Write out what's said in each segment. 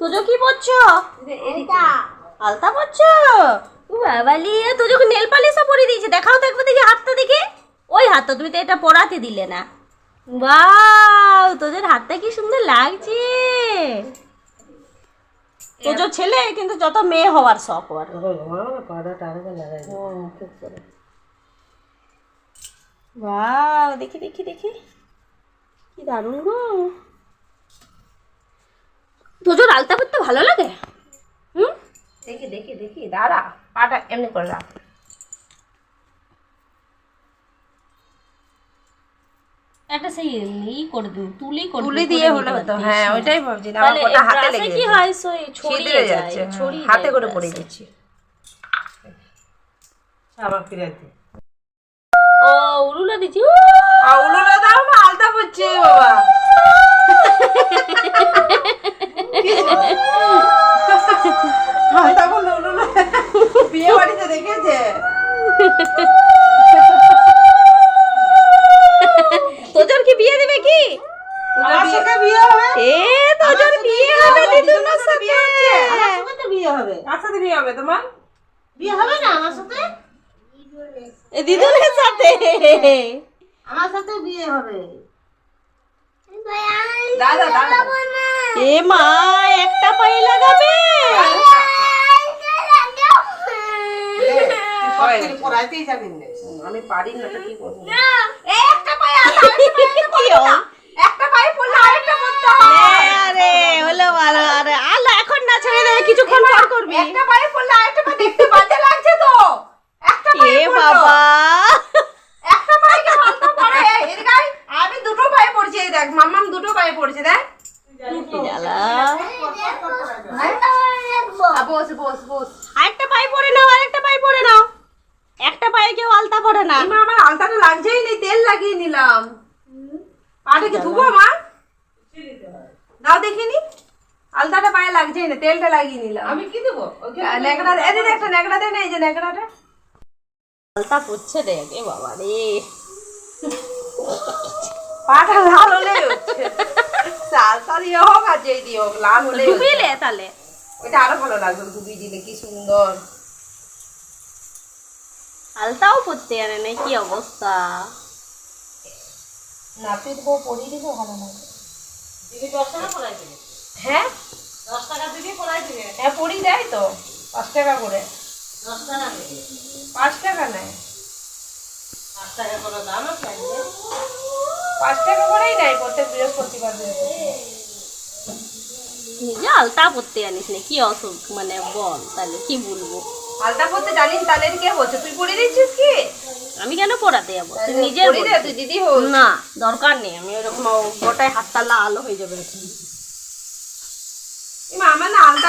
তোজো কি পরছো আলতা পরছো ও বাবালি তোজোকে নেল পালিশও পরিয়ে দিয়েছে। দেখাও তো একবার দেখি হাতটা দেখে। ওই হাতটা তুমি তো এটা পরাতে দিলে না। বাও তোদের হাতটা কি সুন্দর লাগছে। তোজো ছেলে কিন্তু যত মেয়ে হওয়ার শখ ওর। বাও দেখি দেখি দেখি। কি দারুণ গো। তোজোর আলতা পরতে ভালো লাগে? হুম? দেখি দেখি দেখি দাঁড়া পাটা এমনি করে রাখ। একটা সেই ই করে দিন তুলি করে তুলি দিয়ে হলে হতো হ্যাঁ ওইটাই ভাবছি আমার তাহলে কটা হাতে লেগে কি হয়? সই ছড়িয়ে যাচ্ছে ছড়িয়ে হাতে করে পড়ে দিচ্ছি আবার ফিরে দিই ও উলুলা দাও আলতা পড়ছে বাবা আলতা বলল উলুলো বিয়ে বাড়িতে দেখেছে তোজোর কি বিয়ে দেবে কি আমার সাথে বিয়ে হবে এ তোজোর বিয়ে হবে দিদুনের সাথে বিয়ে হবে কার সাথে বিয়ে হবে তোমার বিয়ে হবে না আমার সাথে? এ দিদুনের সাথে। আমার সাথে বিয়ে হবে। দাদা দাদা। এ মা একটা পায়ে লাগাবে। আমি পারি না তো কি করব কি হল? একটা পায়ে পড়লে আরেকটা পড়তে এ, আরে হলো ভালো আরে আলো এখন না ছেড়ে দেবে কিছুক্ষণ পর করবি একটা পায়ে পড়লে আরেকটা পা দেখতে বাজে লাগছে তো একটা এ পায়ে পড়ল। বাবা একটা পায়ে কে হালকা পড়ে এদিকে আয়। আমি দুটো পায়ে পড়ছি এই দেখ মাম্মাম দুটো পায়ে পড়ছে দেখ কি জ্বালা আ, বস বস বস আরেকটা পায়ে পরে নাও আরেকটা পায়ে পরে নাও। একটা পায়ে কেউ আলতা পরে না। মা আমার আলতাটা লাগছেই নেই তেল লাগিয়ে নিলাম। পাটা কি ধুবো মা? দাও দেখিনি? আলতাটা পায়ে লাগছেই না তেলটা লাগিয়ে নিলাম। আমি কি দেবো? এদিকে একটা নেকড়া দে না এই যে নেকড়াটা আলতা পড়ছে দেখ এ বাবা রে পাটা লাল হলেই হচ্ছে সাল সাল ইয়ে হোক আর যেই দিয়ে হোক লাল হলেই হচ্ছে। ডুবিলে তাহলে। ওইটা আরও ভালো লাগবে ডুবি দিলে কি সুন্দর। আলতাও পড়তে জানে না কি অবস্থা। নাপিত বউ পরিয়ে দিলে ভালো লাগবে হ্যাঁ? হ্যাঁ পরি দেয় তো পাঁচ টাকা করে। দশ টাকা পাঁচ টাকা নেয়। পাঁচ টাকা করেই নেয় প্রত্যেক বৃহস্পতিবার বৃহস্পতিবার। নিজে আলতা পড়তে জানিস না কি অসুখ? মানে বল তাহলে কি বলব? আলতা পড়তে জানিস তাহলে কে বলছে তুই পড়ে দিচ্ছিস কি? আমি কেন পড়াতে যাব? তুই দিদি হোস না দরকার নেই আমি ওরকম গোটায় হাতটা লাল হয়ে যাবে। আমার না আলতা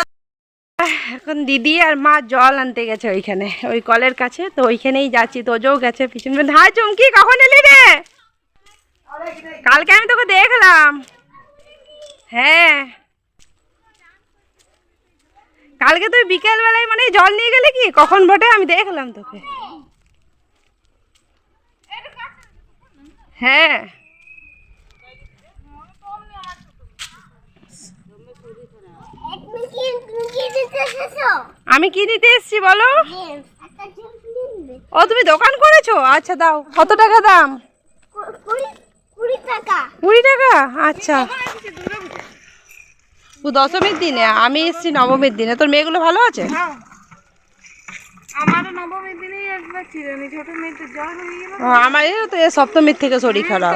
এখন দিদি আর মা জল আনতে গেছে ওইখানে ওই কলের কাছে তো ওইখানেই যাচ্ছি তোজও গেছে পিছন। পিছন হাই চমকি কখন এলি রে? কালকে আমি তোকে দেখলাম। হ্যাঁ। কালকে তুই বিকেল বেলায় মানে জল নিয়ে গেলে কি? কখন বটে? আমি দেখলাম তোকে। হ্যাঁ। আমি কি নিতে এসেছি বলো? ও, তুমি দোকান করেছ? আচ্ছা দাও। কত টাকা দাম? কুড়ি টাকা। কুড়ি টাকা? আচ্ছা। ও দশমীর দিনে আমি এসেছি নবমীর দিনে। তোর মেয়েগুলো ভালো আছে? হয়ে। আমার তো সপ্তমীর থেকে শরীর খারাপ।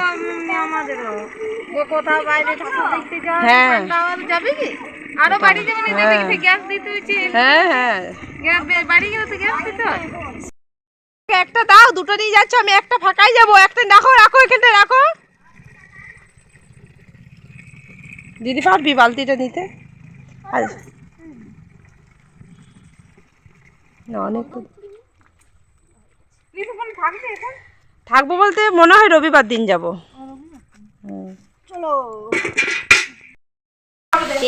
হ্যাঁ। আবার যাবে কি? আরও বাড়ি যাবে না? যাবে কি গ্যাস দিতে হ্যাঁ হ্যাঁ। বাড়ি গেলে তো গ্যাস দিতে হয়। একটা দাও দুটো নিয়ে যাচ্ছ আমি একটা ফাঁকাই যাব। একটা রাখো রাখো এখানটা রাখো। দিদি পারবি বালতিটা নিতে না অনেক তো কিছুক্ষণ থাকবে বলতে মনে হয় রবিবার দিন যাব।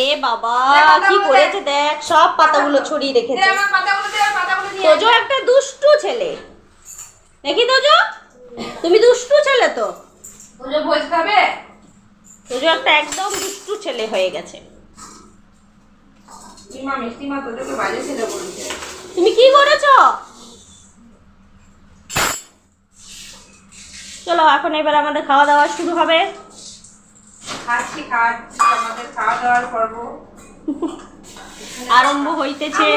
এ বাবা কি করেছে দেখ সব পাতাগুলো ছড়িয়ে রেখেছে। তোজো একটা দুষ্টু ছেলে। তোজো তুমি দুষ্টু ছেলে তো। তোজো একটা একদম দুষ্টু ছেলে হয়ে গেছে। তুমি কি করেছ? চলো এখন এবার আমাদের খাওয়া দাওয়া শুরু হবে। খাচ্ছি খাচ্ছি আমাদের খাওয়া দাওয়ার পর্ব। আরম্ভ হইতেছে।